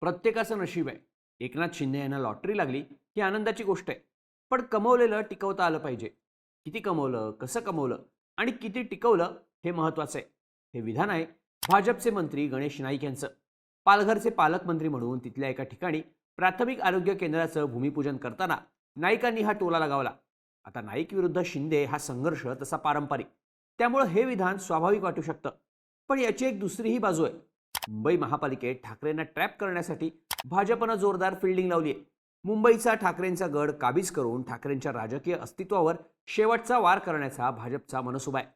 प्रत्येकाचं नशीब आहे. एकनाथ शिंदे यांना लॉटरी लागली ही आनंदाची गोष्ट आहे. पण कमवलेलं टिकवता आलं पाहिजे. किती कमवलं कसं कमवलं आणि किती टिकवलं हे महत्त्वाचं आहे. हे विधान आहे भाजपचे मंत्री गणेश नाईक यांचं. पालघरचे पालकमंत्री म्हणून तिथल्या एका ठिकाणी प्राथमिक आरोग्य केंद्राचं भूमिपूजन करताना नाईकांनी हा टोला लगावला. आता नाईक विरुद्ध शिंदे हा संघर्ष तसा पारंपरिक. त्यामुळं हे विधान स्वाभाविक वाटू शकतं. पण याची एक दुसरीही बाजू आहे. मुंबई महापालिकेत ठाकरेंना ट्रॅप करण्यासाठी भाजपनं जोरदार फिल्डिंग लावली आहे मुंबईचा ठाकरेंचा गड काबीज करून ठाकरेंच्या राजकीय अस्तित्वावर शेवटचा वार करण्याचा भाजपचा मनसुबा आहे.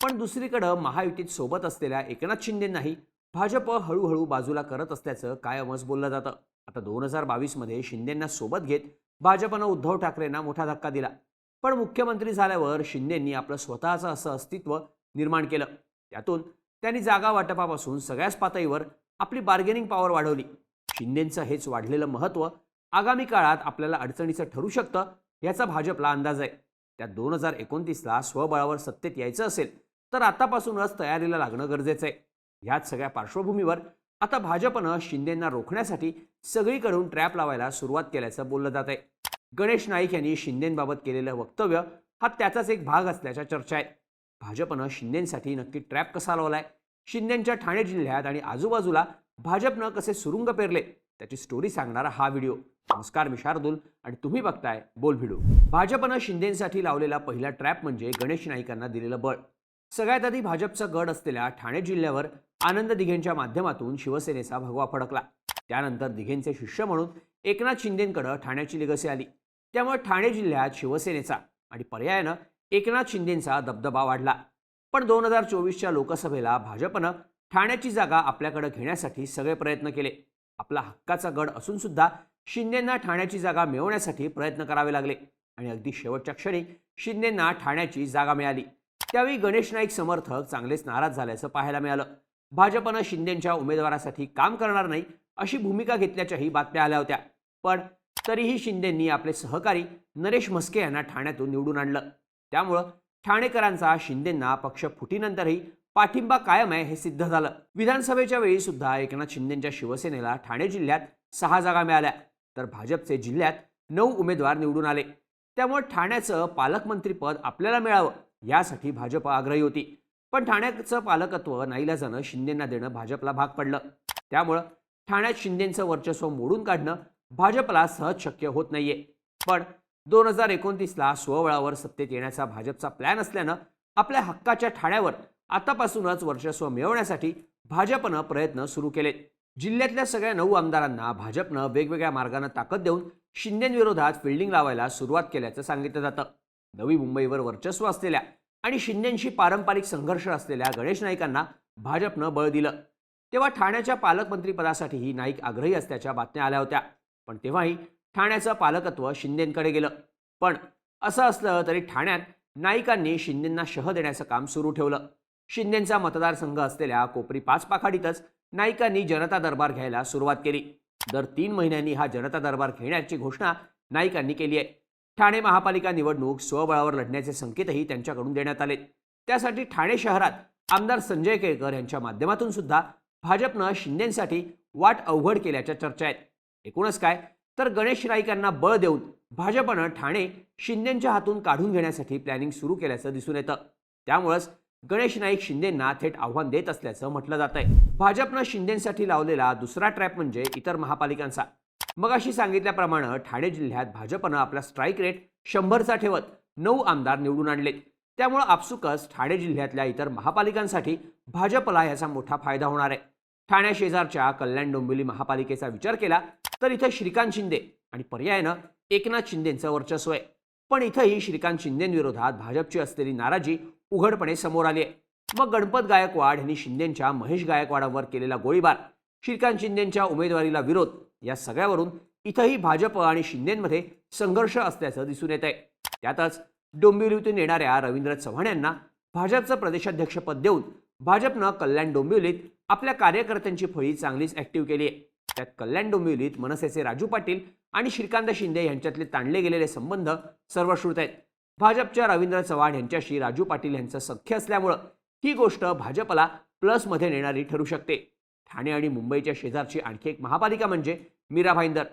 पण दुसरीकडं महायुतीत सोबत असलेल्या एकनाथ शिंदेंनाही भाजप हळूहळू बाजूला करत असल्याचं कायमच बोललं जातं. आता दोन हजार बावीसमध्ये शिंदेंना सोबत घेत भाजपनं उद्धव ठाकरेंना मोठा धक्का दिला. पण मुख्यमंत्री झाल्यावर शिंदेंनी आपलं स्वतःचं असं अस्तित्व निर्माण केलं. त्यातून त्यांनी जागा वाटपापासून सगळ्याच पातळीवर आपली बार्गेनिंग पॉवर वाढवली. शिंदेंचं हेच वाढलेलं महत्त्व आगामी काळात आपल्याला अडचणीचं ठरू शकतं याचा भाजपला अंदाज आहे. त्यात दोन हजार एकोणतीसला स्वबळावर सत्तेत यायचं असेल तर आतापासूनच तयारीला लागणं गरजेचं आहे. ह्याच सगळ्या पार्श्वभूमीवर आता भाजपनं शिंदेंना रोखण्यासाठी सगळीकडून ट्रॅप लावायला सुरुवात केल्याचं बोललं जात आहे गणेश नाईक यांनी शिंदेंबाबत केलेलं वक्तव्य हा त्याचाच एक भाग असल्याच्या चर्चा आहे. भाजपनं शिंदेंसाठी नक्की ट्रॅप कसा लावलाय? शिंदेंच्या ठाणे जिल्ह्यात आणि आजूबाजूला भाजपनं कसे सुरुंग पेरले? त्याची स्टोरी सांगणारा हा व्हिडिओ नमस्कार मी शार्दुल आणि तुम्ही बघताय बोल व्हिडिओ भाजपनं शिंदेंसाठी लावलेला पहिला ट्रॅप म्हणजे गणेश नाईकांना दिलेलं बळ. सगळ्यात आधी भाजपचा गड असलेल्या ठाणे जिल्ह्यावर आनंद दिघेंच्या माध्यमातून शिवसेनेचा भगवा फडकला. त्यानंतर दिघेंचे शिष्य म्हणून एकनाथ शिंदेंकडे ठाण्याची लिगसी आली. त्यामुळे ठाणे जिल्ह्यात शिवसेनेचा आणि पर्यायानं एकनाथ शिंदेंचा दबदबा वाढला. पण दोन हजार चोवीसच्या लोकसभेला भाजपनं ठाण्याची जागा आपल्याकडे घेण्यासाठी सगळे प्रयत्न केले. आपला हक्काचा गड असून सुद्धा शिंदेंना ठाण्याची जागा मिळवण्यासाठी प्रयत्न करावे लागले. आणि अगदी शेवटच्या क्षणी शिंदेंना ठाण्याची जागा मिळाली. त्यावेळी गणेश नाईक समर्थक चांगलेच नाराज झाल्याचं पाहायला मिळालं. भाजपनं शिंदेंच्या उमेदवारासाठी काम करणार नाही अशी भूमिका घेतल्याच्याही बातम्या आल्या होत्या. पण तरीही शिंदेंनी आपले सहकारी नरेश म्हस्के यांना ठाण्यातून निवडून आणलं. त्यामुळं ठाणेकरांचा शिंदेंना पक्ष फुटीनंतरही पाठिंबा कायम आहे हे सिद्ध झालं. विधानसभेच्या वेळी सुद्धा एकनाथ शिंदेंच्या शिवसेनेला ठाणे जिल्ह्यात सहा जागा मिळाल्या. तर भाजपचे जिल्ह्यात नऊ उमेदवार निवडून आले. त्यामुळे ठाण्याचं पालकमंत्रीपद आपल्याला मिळावं यासाठी भाजप आग्रही होती. पण ठाण्याचं पालकत्व नाईलाजानं शिंदेंना देणं भाजपला भाग पडलं. त्यामुळं ठाण्यात शिंदेंचं वर्चस्व मोडून काढणं भाजपला सहज शक्य होत नाहीये. पण दोन हजार एकोणतीसला स्वबळावर सत्तेत येण्याचा भाजपचा प्लॅन असल्यानं आपल्या हक्काच्या ठाण्यावर आतापासूनच वर्चस्व मिळवण्यासाठी भाजपनं प्रयत्न सुरू केले. जिल्ह्यातल्या सगळ्या नऊ आमदारांना भाजपनं वेगवेगळ्या मार्गानं ताकद देऊन शिंदेविरोधात फिल्डिंग लावायला सुरुवात केल्याचं सांगितलं जातं. नवी मुंबईवर वर्चस्व असलेल्या आणि शिंदेंशी पारंपरिक संघर्ष असलेल्या गणेश नाईकांना भाजपनं बळ दिलं. तेव्हा ठाण्याच्या पालकमंत्रीपदासाठीही नाईक आग्रही असल्याच्या बातम्या आल्या होत्या. पण तेव्हाही ठाण्याचं पालकत्व शिंदेंकडे गेलं. पण असं असलं तरी ठाण्यात नाईकांनी शिंदेंना शह देण्याचं काम सुरू ठेवलं. शिंदेंचा मतदारसंघ असलेल्या कोपरी पाच पाखाडीतच नाईकांनी जनता दरबार घ्यायला सुरुवात केली. दर तीन महिन्यांनी हा जनता दरबार घेण्याची घोषणा नाईकांनी केली आहे. ठाणे महापालिका निवडणूक स्वबळावर लढण्याचे संकेतही त्यांच्याकडून देण्यात आले. त्यासाठी ठाणे शहरात आमदार संजय केळकर यांच्या माध्यमातून सुद्धा भाजपनं शिंदेसाठी वाट अवघड केल्याच्या चर्चा आहेत. एकूणच काय? तर गणेश नाईकांना बळ देऊन भाजपनं ठाणे शिंदेच्या हातून काढून घेण्यासाठी प्लॅनिंग सुरू केल्याचं दिसून येतं. त्यामुळंच गणेश नाईक शिंदेंना थेट आव्हान देत असल्याचं म्हटलं जात आहे भाजपनं शिंदेसाठी लावलेला दुसरा ट्रॅप म्हणजे इतर महापालिकांचा. मग अशी सांगितल्याप्रमाणे ठाणे जिल्ह्यात भाजपनं आपला स्ट्राईक रेट शंभरचा ठेवत नऊ आमदार निवडून आणले. त्यामुळं आपसुकच ठाणे जिल्ह्यातल्या इतर महापालिकांसाठी भाजपला याचा मोठा फायदा होणार आहे. ठाण्या शेजारच्या कल्याण डोंबिवली महापालिकेचा विचार केला तर इथं श्रीकांत शिंदे आणि पर्यायानं एकनाथ शिंदेंचं वर्चस्व आहे. पण इथंही श्रीकांत शिंदेंविरोधात भाजपची असलेली नाराजी उघडपणे समोर आली आहे. मग गणपत गायकवाड यांनी शिंदेंच्या महेश गायकवाडावर केलेला गोळीबार श्रीकांत शिंदेंच्या उमेदवारीला विरोध या सगळ्यावरून इथंही भाजप आणि शिंदेंमध्ये संघर्ष असल्याचं दिसून येत आहे त्यातच डोंबिवलीतून येणाऱ्या रवींद्र चव्हाण यांना भाजपचं प्रदेशाध्यक्षपद देऊन भाजपनं कल्याण डोंबिवलीत आपल्या कार्यकर्त्यांची फळी चांगलीच ॲक्टिव्ह केली आहे. त्यात कल्याण डोंबिवलीत मनसेचे राजू पाटील आणि श्रीकांत शिंदे यांच्यातले ताणले गेलेले संबंध सर्वश्रुत आहेत. भाजपच्या रवींद्र चव्हाण यांच्याशी राजू पाटील यांचं सख्य असल्यामुळं ही गोष्ट भाजपला प्लसमध्ये नेणारी ठरू शकते. ठाणे आणि मुंबईच्या शेजारची आणखी एक महापालिका म्हणजे मीरा भाईंदर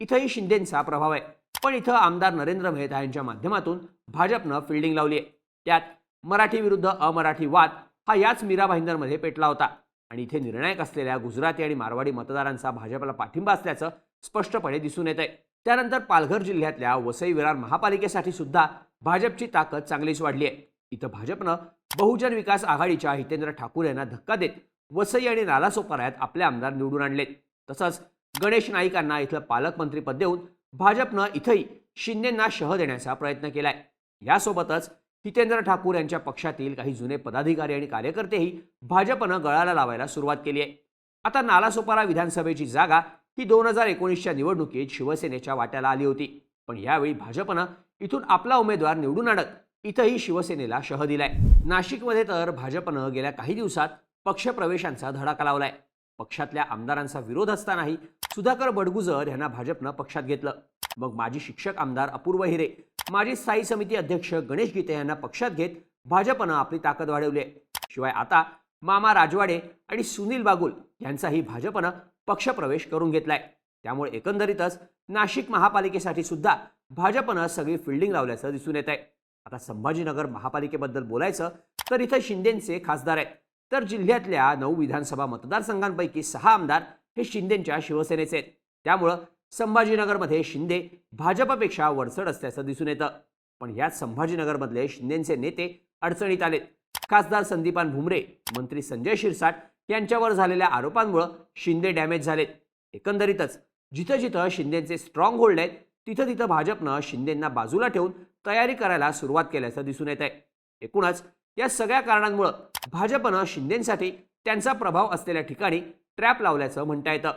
इथंही शिंदेंचा प्रभाव आहे. पण इथं आमदार नरेंद्र मेहता यांच्या माध्यमातून भाजपनं फिल्डिंग लावली आहे. त्यात मराठी विरुद्ध अमराठी वाद हा याच मीरा भाईंदरमध्ये पेटला होता. आणि इथे निर्णायक असलेल्या गुजराती आणि मारवाडी मतदारांचा भाजपला पाठिंबा असल्याचं स्पष्टपणे दिसून येत आहे त्यानंतर पालघर जिल्ह्यातल्या वसई विरार महापालिकेसाठी सुद्धा भाजपची ताकद चांगलीच वाढली आहे इथं भाजपनं बहुजन विकास आघाडीच्या हितेंद्र ठाकूर यांना धक्का देत वसई आणि नालासोपाऱ्यात आपले आमदार निवडून आणलेत. तसंच गणेश नाईकांना इथलं पालकमंत्रीपद देऊन भाजपनं इथंही शिंदेंना शह देण्याचा प्रयत्न केलाय. यासोबतच हितेंद्र ठाकूर यांच्या पक्षातील काही जुने पदाधिकारी आणि कार्यकर्तेही भाजपनं गळाला लावायला सुरुवात केली आहे. आता नालासोपारा विधानसभेची जागा ही दोन हजार एकोणीसच्या निवडणुकीत शिवसेनेच्या वाट्याला आली होती. पण यावेळी भाजपनं इथून आपला उमेदवार निवडून आणत इथंही शिवसेनेला शह दिलाय. नाशिकमध्ये तर भाजपनं गेल्या काही दिवसात पक्षप्रवेशांचा धडाका लावलाय. पक्षातल्या आमदारांचा विरोध असतानाही सुधाकर बडगुजर यांना भाजपनं पक्षात घेतलं. मग माजी शिक्षक आमदार अपूर्व हिरे माजी स्थायी समिती अध्यक्ष गणेश गीते यांना पक्षात घेत भाजपनं आपली ताकद वाढवली आहे. शिवाय आता मामा राजवाडे आणि सुनील बागुल यांचाही भाजपनं पक्षप्रवेश करून घेतलाय. त्यामुळे एकंदरीतच नाशिक महापालिकेसाठी सुद्धा भाजपनं सगळी फिल्डिंग लावल्याचं दिसून येत आहे आता संभाजीनगर महापालिकेबद्दल बोलायचं तर इथं शिंदेचे खासदार आहेत. तर जिल्ह्यातल्या नऊ विधानसभा मतदारसंघांपैकी सहा आमदार हे शिंदेच्या शिवसेनेचे आहेत. त्यामुळं संभाजीनगरमध्ये शिंदे भाजपपेक्षा वरचढ असल्याचं दिसून येतं. पण याच संभाजीनगरमधले शिंदेचे नेते अडचणीत आलेत. खासदार संदीपान भुमरे मंत्री संजय शिरसाट यांच्यावर झालेल्या आरोपांमुळं शिंदे डॅमेज झालेत. एकंदरीतच जिथं जिथं शिंदेचे स्ट्रॉंग होल्ड आहेत तिथं तिथं भाजपनं शिंदेंना बाजूला ठेवून तयारी करायला सुरुवात केल्याचं दिसून येत आहे एकूणच या सगळ्या कारणांमुळं भाजपनं शिंदेसाठी त्यांचा प्रभाव असलेल्या ठिकाणी ट्रॅप लावल्याचं म्हणता येतं.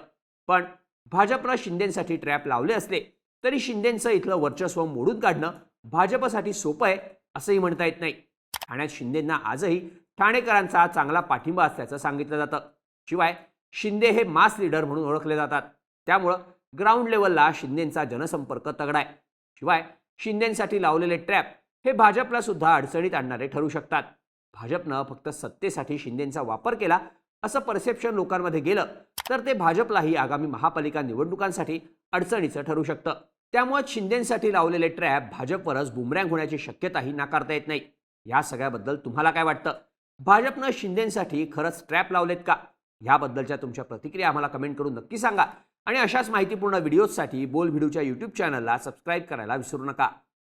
पण भाजपनं शिंदेसाठी ट्रॅप लावले असले तरी शिंदेचं इथलं वर्चस्व मोडून काढणं भाजपसाठी सोपं आहे असंही म्हणता येत नाही. ठाण्यात शिंदेंना आजही ठाणेकरांचा चांगला पाठिंबा असल्याचं सांगितलं जातं. शिवाय शिंदे हे मास लीडर म्हणून ओळखले जातात. त्यामुळं ग्राउंड लेवलला शिंदेंचा जनसंपर्क तगडा आहे. शिवाय शिंदेंसाठी लावलेले ट्रॅप हे भाजपला सुद्धा अडचणीत आणणारे ठरू शकतात. भाजपनं फक्त सत्तेसाठी शिंदेंचा वापर केला असं परसेप्शन लोकांमध्ये गेलं तर ते भाजपलाही आगामी महापालिका निवडणुकांसाठी अडचणीचं ठरू शकतं. त्यामुळे शिंदेंसाठी लावलेले ट्रॅप भाजपवरच बुमरँग होण्याची शक्यताही नाकारता येत नाही. या सगळ्याबद्दल तुम्हाला काय वाटतं? भाजपनं शिंदेंसाठी खरंच ट्रॅप लावलेत का? याबद्दलच्या तुमच्या प्रतिक्रिया आम्हाला कमेंट करून नक्की सांगा. आणि अशाच माहितीपूर्ण व्हिडिओजसाठी बोल व्हिडिओच्या यूट्यूब चॅनलला सबस्क्राईब करायला विसरू नका.